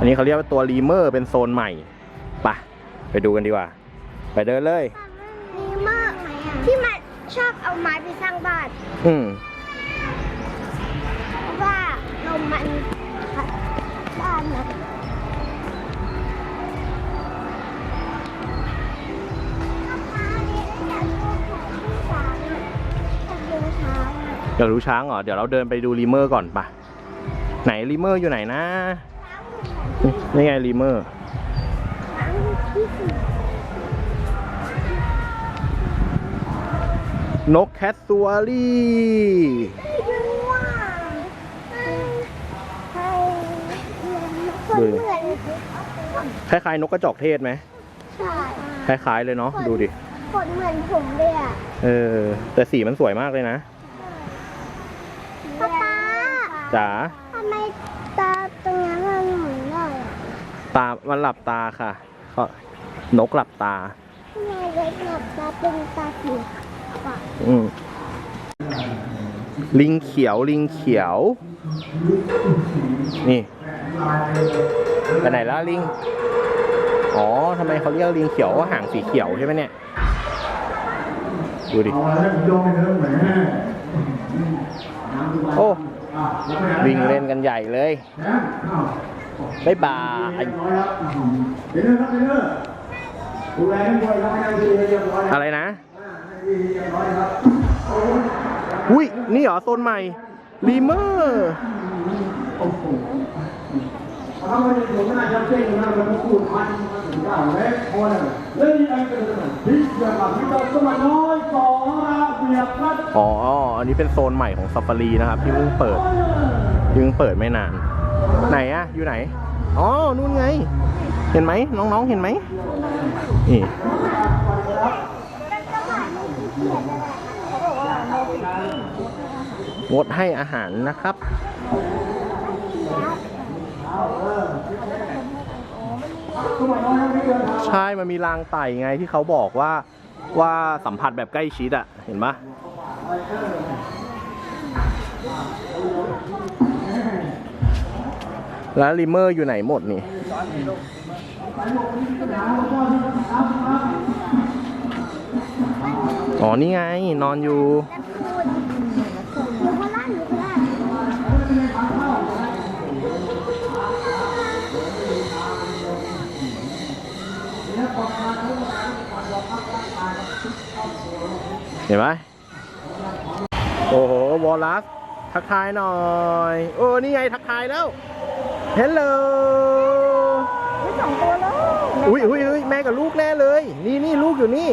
อันนี้เขาเรียกว่าตัวรีเมอร์เป็นโซนใหม่ไปะไปดูกันดีกว่า ไปเดินเลย มีมากที่มันชอบเอาไม้ไปสร้างบ้านอืมเพราะว่าลมมันพัดบ้านนะอยากดูช้างอะอยากดูช้างอะอยากรู้ช้างเหรอ เดี๋ยวเราเดินไปดูรีเมอร์ก่อนปะไหนรีเมอร์อยู่ไหนนะ นี่นี่ไงรีเมอร์ช้างที่สุดนกแคทซัวรี่ยืนว่าให้คนเหมือนคล้ายๆ นกกระจอกเทศไหมใช่คล้ายๆเลยเนาะดูดิคนเหมือนผมเลยอะ เออ แต่สีมันสวยมากเลยนะป๊าป๊าจ๋าทำไมตาตรงนั้นมันหมุนได้อะ ตา มันหลับตาค่ะเขานกหลับตาทำไมเล็กหลับตาเป็นตาสีขาวอืมลิงเขียวลิงเขียว นี่ไปไหนแล้วลิง อ๋อทำไมเขาเรียกลิงเขียวว่าหางสีเขียวใช่ไหมเนี่ยดูดิโอ้วิ่งเล่นกันใหญ่เลย บ๊ายบายเรียบร้อยครับเดี๋ยวเด้อครับเดี๋ยวเด้อดูแลให้ด้วยครับให้ได้ดีเรียบร้อยแล้วอะไรนะให้ดีเรียบร้อยครับอุ้ย นี่เหรอโซนใหม่รีเมอร์โอ้โหเอาไปถึงหน้าจะเจ๊งนะมันพูดพันมันถึงได้แม่พอแล้วเล่นยังไงกันเลยพิจารณาพิจารณาน้อยสองระเบียบครับอ๋อ อันนี้เป็นโซนใหม่ของซัฟฟารีนะครับ ที่เพิ่งเปิดเพิ่งเปิดไม่นาน ไหนอะอยู่ไหน อ๋อ นู่นไง เห็นไหมน้องๆ เห็นไหมนี่งดให้อาหารนะครับใช่ มันมีรางไต่ไงที่เขาบอกว่าว่าสัมผัสแบบใกล้ชิดอะเห็นปะ แล้วริมเมอร์อยู่ไหนหมดนี่อ๋อนี่ไง นอนอยู่เห็นไหมโอ้โห วอลลัสทักทายหน่อย โอ้ นี่ไงทักทายแล้ว ฮลโลมีสองตัวแล้วอุ้ยอุ้ยอุ้ยแม่กับลูกแน่เลย นี่นี่ลูกอยู่นี่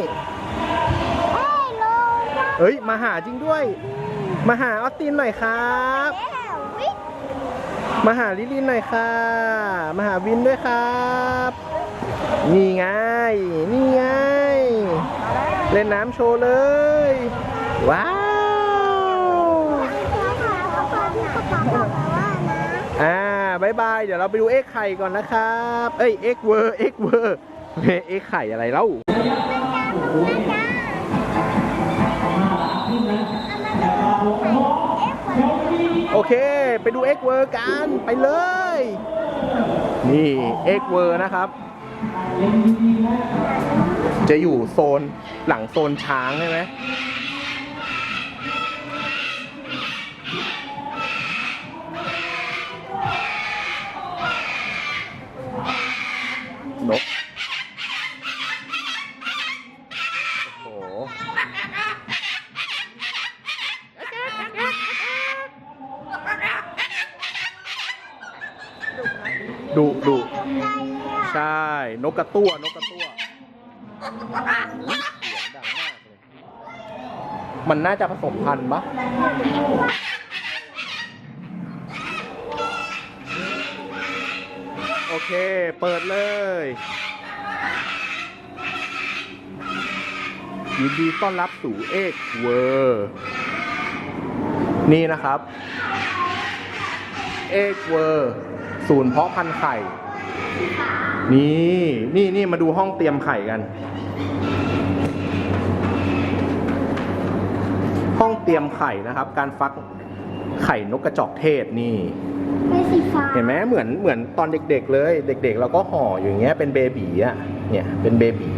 เฮ้ยลงมาเอ้ย มาหาจริงด้วย มาหาออสตินหน่อยครับแล้ววิ่งมาหาลิลินหน่อยค่ะ มาหาวินด้วยครับ นี่ไง นี่ไง เล่นน้ำโชว์เลย ว้าวาบายบาย เดี๋ยวเราไปดูเอ็กไข่ก่อนนะครับ เอ้ยเอ็กเวอร์เอ็กเวอร์เอ็กไข่อะไรเล่าโอเค ไปดูเอ็กเวอร์กัน ไปเลย นี่เอ็กเวอร์นะครับ จะอยู่โซนหลังโซนช้างใช่ไหม ดุดุใช่ นกกระตั้วนกกระตั้วเสียงดังมากเลย มันน่าจะผสมพันธุ์ปะโอเค เปิดเลยยินดีต้อนรับสู่เอกเวอร์นี่นะครับ เอกเวอร์ ศูนย์เพาะพันธุ์ไข่ นี่นี่นี่มาดูห้องเตรียมไข่กัน ห้องเตรียมไข่นะครับ การฟักไข่นกกระจอกเทศนี่เป็นสีฟ้าเห็นไหมเหมือนเหมือนตอนเด็ก ๆ เลย เด็ก ๆ เราก็ห่ออยู่อย่างเงี้ยเป็นเบบีอะเนี่ยเป็นเบบี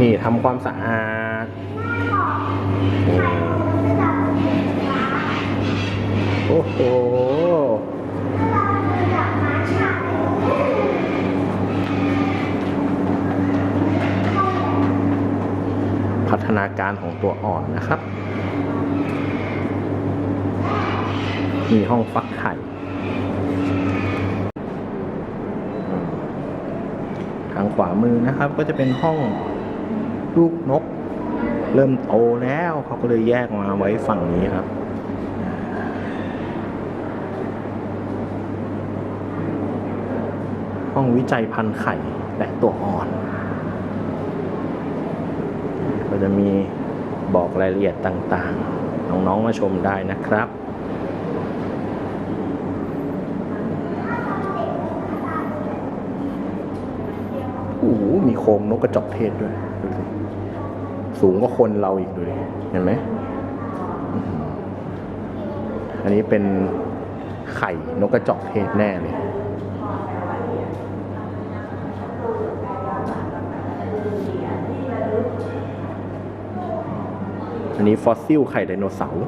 นี่ทำความสะอาดโอ้โหาการของตัวอ่อนนะครับ มีห้องฟักไข่ทางขวามือนะครับก็จะเป็นห้องลูกนก เริ่มโตแล้วเขาก็เลยแยกมาไว้ฝั่งนี้ครับห้องวิจัยพันธุ์ไข่และตัวอ่อน ก็จะมีบอกรายละเอียดต่างๆ น้องๆมาชมได้นะครับโอ้โหมีโครงนกกระจอกเทศด้วยดูสิสูงกว่าคนเราอีกดูดิเห็นไหม อันนี้เป็นไข่นกกระจอกเทศแน่เลย อันนี้ฟอสซิลไข่ไดโนเสาร์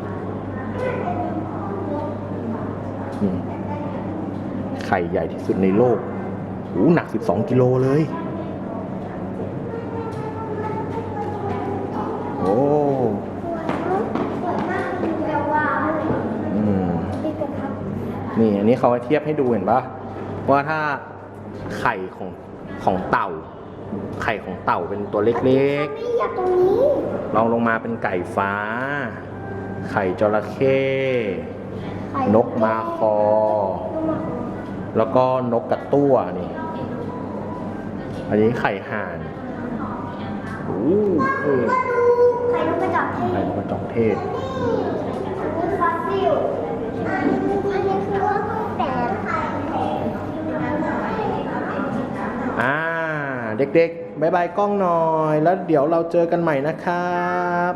ไข่ใหญ่ที่สุดในโลกโอ้หนัก 12 กิโลเลย โอ้นี่อันนี้เขาเทียบให้ดูเห็นปะว่าถ้าไข่ของของเต่า ไข่ของเต่าเป็นตัวเล็กไม่อยากตรงนี้ๆลองลงมาเป็นไก่ฟ้า ไข่จระเข้นกมาคอ แล้วก็นกกระตั้วนี่ อันนี้ไข่ห่านโอ้เออไข่นกกระจอกเทไข่ศนกกระจอกเทศ นี่ฟอสซิลอันนี้คือว่าเพิ่งแต่ อ่า เด็กๆบายบายกล้องหน่อย แล้วเดี๋ยวเราเจอกันใหม่นะครับ